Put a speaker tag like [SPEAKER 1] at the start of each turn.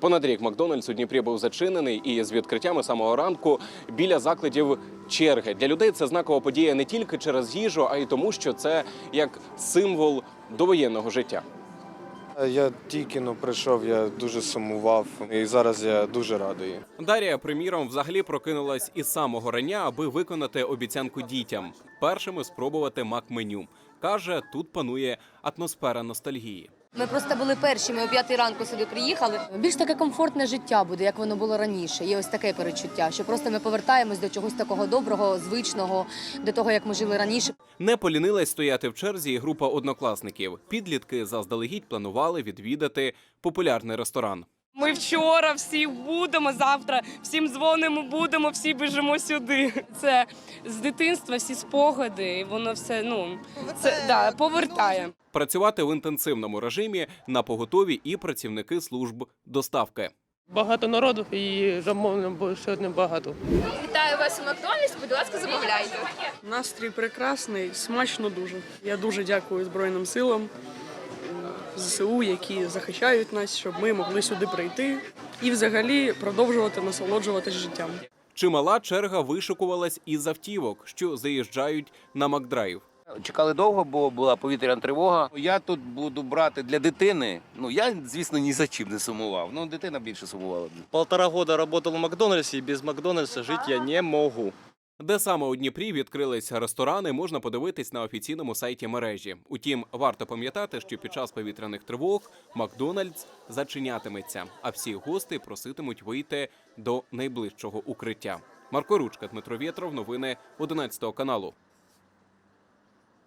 [SPEAKER 1] Понад рік Макдональдс у Дніпрі був зачинений, і з відкриттями самого ранку біля закладів черги для людей це знакова подія не тільки через їжу, а й тому, що це як символ довоєнного життя.
[SPEAKER 2] Я тільки ну, прийшов, я дуже сумував, і зараз я дуже радий.
[SPEAKER 1] Дарія, приміром, взагалі прокинулась із самого рання, аби виконати обіцянку дітям. Першими спробувати мак-меню. Каже, тут панує атмосфера ностальгії.
[SPEAKER 3] Ми просто були перші. Ми о п'ятій ранку сюди приїхали. Більш таке комфортне життя буде, як воно було раніше. Є ось таке перечуття, що просто ми повертаємось до чогось такого доброго, звичного, до того, як ми жили раніше.
[SPEAKER 1] Не полінилась стояти в черзі і група однокласників. Підлітки заздалегідь планували відвідати популярний ресторан.
[SPEAKER 4] Ми вчора всі будемо завтра, всім дзвонимо, будемо, всі біжимо сюди. Це з дитинства всі спогади, і воно все ну це да, повертає.
[SPEAKER 1] Працювати в інтенсивному режимі на поготові і працівники служб доставки.
[SPEAKER 5] Багато народу і замовлено сьогодні багато.
[SPEAKER 6] Вітаю вас у Макдональдс, будь ласка, замовляйте.
[SPEAKER 7] Настрій прекрасний, смачно дуже. Я дуже дякую Збройним силам ЗСУ, які захищають нас, щоб ми могли сюди прийти і взагалі продовжувати насолоджуватись життям.
[SPEAKER 1] Чимала черга вишикувалась із автівок, що заїжджають на Макдрайв.
[SPEAKER 8] Чекали довго, бо була повітряна тривога. Я тут буду брати для дитини. Ну я, звісно, ні за чим не сумував. Ну, дитина більше сумувала.
[SPEAKER 9] Полтора года работал в Макдональдсе, и без Макдональдса жить я не могу.
[SPEAKER 1] Де саме у Дніпрі відкрилися ресторани, можна подивитись на офіційному сайті мережі. Утім, варто пам'ятати, що під час повітряних тривог Макдональдс зачинятиметься, а всі гости проситимуть вийти до найближчого укриття. Марко Ручка, Дмитро Вєтров, новини 11 каналу.